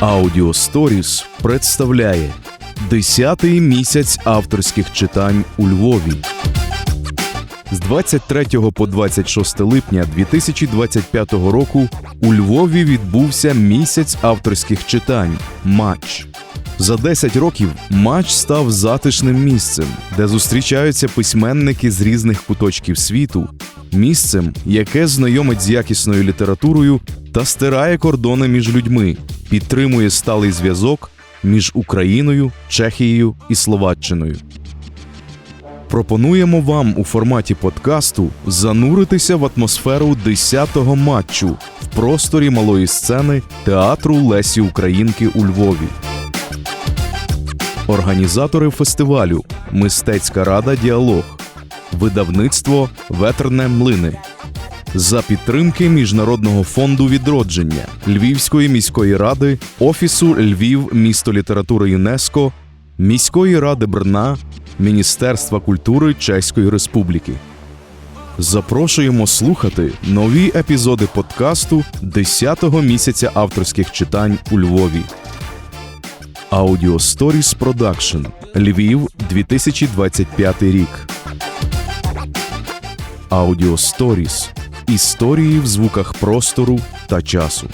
Audio Stories представляє 10-й місяць авторських читань у Львові. З 23 по 26 липня 2025 року у Львові відбувся місяць авторських читань матч. За 10 років матч став затишним місцем, де зустрічаються письменники з різних куточків світу, місцем, яке знайомить з якісною літературою та стирає кордони між людьми, підтримує сталий зв'язок між Україною, Чехією і Словаччиною. Пропонуємо вам у форматі подкасту зануритися в атмосферу 10-го матчу в просторі малої сцени театру Лесі Українки у Львові. Організатори фестивалю Мистецька рада Діалог, видавництво Ветерне Млини. За підтримки Міжнародного фонду відродження Львівської міської ради, Офісу Львів місто літератури ЮНЕСКО, міської ради Брна, Міністерства культури Чеської Республіки. Запрошуємо слухати нові епізоди подкасту 10-го місяця авторських читань у Львові. Audio Stories Production Львів 2025 рік. Audio Stories Історії в звуках простору та часу.